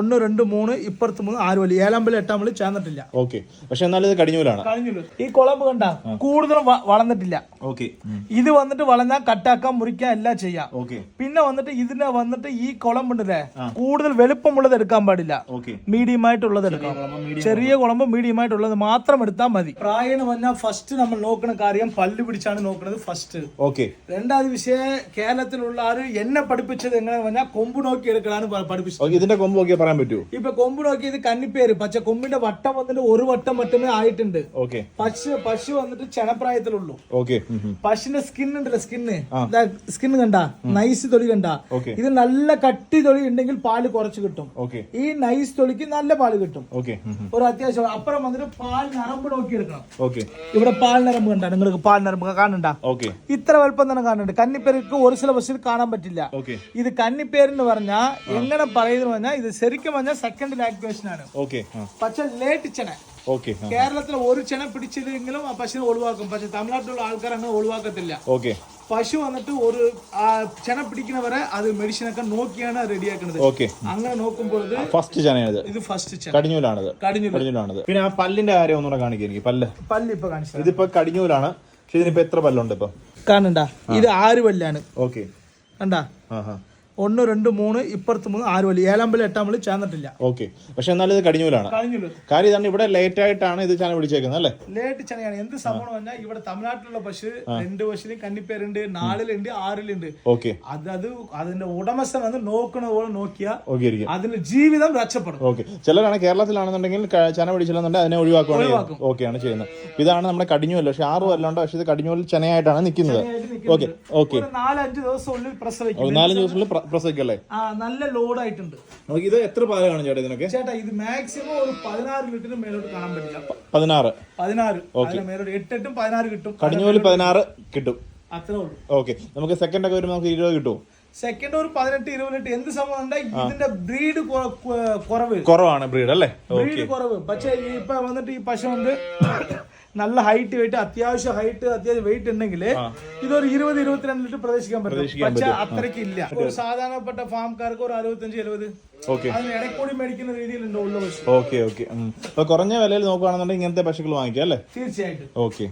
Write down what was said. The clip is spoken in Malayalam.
ഒന്ന് രണ്ട് മൂന്ന് ഇപ്പുറത്ത് മൂന്ന് ആറ് വലി ഏഴാം വലി എട്ടാം വലി ചേർന്നിട്ടില്ല. ഓക്കെ. പക്ഷെ എന്നാലും ഇത് കടിഞ്ഞൂലാണ്. ഈ കുളമ്പ് കണ്ട കൂടുതലും വ- വളർന്നിട്ടില്ല. ഓക്കെ. ഇത് വന്നിട്ട് വളഞ്ഞാൽ കട്ടാക്കാം മുറിക്കാൻ എല്ലാം ചെയ്യാം. ഓക്കെ. പിന്നെ വന്നിട്ട് ഇതിനെ വന്നിട്ട് ഈ കുളമ്പുണ്ടല്ലേ കൂടുതൽ വലുപ്പമുള്ളത് എടുക്കാൻ പാടില്ല. ഓക്കെ. മീഡിയം ആയിട്ടുള്ളത് എടുക്കാം. ചെറിയ കുളമ്പ് മീഡിയം ആയിട്ടുള്ളത് മാത്രം എടുത്താൽ മതി. പ്രായം പറഞ്ഞാൽ ഫസ്റ്റ് നമ്മൾ നോക്കുന്ന കാര്യം പല്ല് പിടിച്ചാണ് നോക്കുന്നത് ഫസ്റ്റ് ഓക്കെ. രണ്ടാമത് വിഷയം കേരളത്തിലുള്ള ആര് എന്നെ പഠിപ്പിച്ചത് എങ്ങനെ പറഞ്ഞാൽ കൊമ്പ് നോക്കി എടുക്കലാണ് പഠിപ്പിച്ചത്. ഓക്കെ ഇതിന്റെ കൊമ്പ് നോക്കിയാൽ പറയാൻ പറ്റുമോ ഇപ്പൊ കൊമ്പ് നോക്കിയത് കന്നിപ്പേര്. പക്ഷെ കൊമ്പിന്റെ വട്ടം വന്നിട്ട് ഒരു വട്ടം മാത്രമേ ആയിട്ടുണ്ട്. ഓക്കെ. പശു പശു വന്നിട്ട് ക്ഷണപ്രായത്തിലുള്ളൂ. ഓക്കെ. പശുവിന്റെ സ്കിൻ ഉണ്ടല്ലോ സ്കിന്ന്. സ്കിൻ കണ്ട? നൈസ് തൊലി കണ്ട? ഓക്കെ. ഇത് നല്ല കട്ടി തൊലി ഉണ്ടെങ്കിൽ പാൽ കുറച്ച് കിട്ടും. ഓക്കെ. ഈ നൈസ് തൊലിക്ക് നല്ല പാൽ കിട്ടും. ഓക്കെ. ഒരു അത്യാവശ്യം. അപ്പുറം വന്നിട്ട് പാൽ നരമ്പ് നോക്കി എടുക്കണം. ഓക്കെ. ഇവിടെ പാൽ നരമ്പ് കണ്ട? നിങ്ങൾക്ക് പാൽ നരമ്പ് കാണണ്ട ഓക്കെ. ഇത്ര വലുപ്പം തന്നെ കാണുന്നുണ്ട്. കന്നിപ്പേർക്ക് ഒരു സിലബസിൽ കാണാൻ പറ്റില്ല. ഓക്കെ. ഇത് കന്നിപ്പേരെന്ന് പറഞ്ഞാൽ എങ്ങനെ പറയുന്നു പറഞ്ഞാൽ ഇത് ശരിക്കും പറഞ്ഞാൽ സെക്കൻഡ് ലാക്വേഷൻ ആണ് ഓക്കെ പക്ഷെ ലേറ്റ് ചെണ. ഓക്കെ കേരളത്തിൽ ഒരു ചെണ പിടിച്ചില്ലെങ്കിലും ആ പശുവിനെ ഒഴിവാക്കും. പക്ഷെ തമിഴ്നാട്ടിലുള്ള ആൾക്കാർ അങ്ങനെ ഒഴിവാക്കത്തില്ല. ഓക്കെ പശു വന്നിട്ട് ഒരു ചെണ പിടിക്കുന്നവരെ അത് മെഡിസിൻ ഒക്കെ നോക്കിയാണ് റെഡിയാക്കുന്നത് ഓക്കെ അങ്ങനെ നോക്കുമ്പോൾ ഫസ്റ്റ് ചനയാണിത് ഇത് ഫസ്റ്റ് ചെന കടിഞ്ഞൂലാണ് കടിഞ്ഞൂലാണ് പിന്നെ ആ പല്ലിന്റെ കാര്യം ഒന്നുകൂടെ കാണിക്കുക എനിക്ക്. പല്ല്. പല്ല് ഇപ്പൊ കാണിച്ചത് ഇതിപ്പോ കടിഞ്ഞൂലാണ്. പക്ഷെ ഇതിനിപ്പോ എത്ര പല്ലുണ്ട് ഇപ്പൊ? കാണണ്ട ഇത് ആറ് പല്ലാണ്. ഓക്കെ കണ്ടാ? ഒന്ന് രണ്ട് മൂന്ന് ഇപ്പുറത്ത് മൂന്ന് ആറ് വലി ഏഴാം പള്ളി എട്ടാം പള്ളി ചേർന്നിട്ടില്ല. ഓക്കെ. പക്ഷെ എന്നാലും ഇത് കടിഞ്ഞൂലാണ്. കാര്യം ഇതാണ് ഇവിടെ ലേറ്റ് ആയിട്ടാണ് ഇത് ചാനൽ പിടിച്ചേക്കുന്നത് അല്ലേ? ലേറ്റ് ചെനയാണ് എന്ത് സംഭവം പറഞ്ഞാൽ ഇവിടെ തമിഴ്നാട്ടിലുള്ള പശു രണ്ട് പശുവിന് കന്നിപ്പേരുണ്ട് നാലിലുണ്ട് ആറിലുണ്ട്. ഓക്കെ. അത് അത് അതിന്റെ ഉടമസ്ഥൻ വന്ന് നോക്കണ പോലെ നോക്കിയാ അതിന്റെ ജീവിതം രക്ഷപ്പെടും. ഓക്കെ. ചിലരാണ് കേരളത്തിലാണെന്നുണ്ടെങ്കിൽ ചന പിടിച്ചില്ലെന്നുണ്ടെങ്കിൽ അതിനെ ഒഴിവാക്കുകയാണ് ഓക്കെയാണ് ചെയ്യുന്നത്. ഇതാണ് നമ്മുടെ കടിഞ്ഞൂൽ. പക്ഷെ ആറ് വരലുണ്ട് പക്ഷെ ഇത് കടിഞ്ഞൂലിൽ ചനയായിട്ടാണ് നിൽക്കുന്നത്. ഓക്കെ. ഓക്കെ. നാലഞ്ച് ദിവസം ഉള്ളിൽ പ്രസവിക്കും നാലഞ്ച് ദിവസത്തിൽ പ്ര- പ്രസവിക്കല്ലേ ആ നല്ല ലോഡ് ആയിട്ടുണ്ട് നമുക്ക് ഇത് എത്ര പാൽ കാണും ചേട്ടാ ഇതിനൊക്കെ? ചേട്ടാ ഇത് മാക്സിമം ഒരു പതിനാറ് ലിറ്ററിന് മേലോട്ട് കാണാൻ പറ്റില്ല. പതിനാറ്. പതിനാറ്. അതിന് മേലോട്ട് എട്ടെട്ടും പതിനാറ് കിട്ടും. കടിഞ്ഞൂൽ പതിനാറ് കിട്ടും. അത്രേ ഉള്ളൂ. ഓക്കെ. നമുക്ക് സെക്കൻഡ് ഒക്കെ വരുമ്പോൾ നമുക്ക് ഇരുപത് കിട്ടും. സെക്കൻഡ് ഒരു പതിനെട്ട് ഇരുപത് ലിറ്റർ എന്ത് സംഭവം ഇതിന്റെ ബ്രീഡ് കുറവ്. കുറവാണ് ബ്രീഡ് അല്ലേ? ബ്രീഡ് കുറവ്. പക്ഷേ ഇപ്പൊ വന്നിട്ട് ഈ പശു കൊണ്ട് നല്ല ഹൈറ്റ് വെയിറ്റ് അത്യാവശ്യം ഹൈറ്റ് അത്യാവശ്യം വെയിറ്റ് ഉണ്ടെങ്കിൽ ഇതൊരു ഇരുപത് ഇരുപത്തിരണ്ട് ലിറ്റർ പ്രതീക്ഷിക്കാൻ പറ്റും. പക്ഷെ അത്രയ്ക്ക് ഇല്ല. ഒരു സാധാരണപ്പെട്ട ഫാംകാർക്ക് ഒരു അറുപത്തഞ്ച് എഴുപത്. ഇടയ്ക്കൂടി മേടിക്കുന്ന രീതിയിലുണ്ട് ഉള്ള പശു. ഓക്കെ കുറഞ്ഞ വിലയിൽ നോക്കുകയാണെന്നുണ്ടെങ്കിൽ ഇങ്ങനത്തെ പശുക്കൾ വാങ്ങിക്കാം അല്ലേ? തീർച്ചയായിട്ടും. ഓക്കെ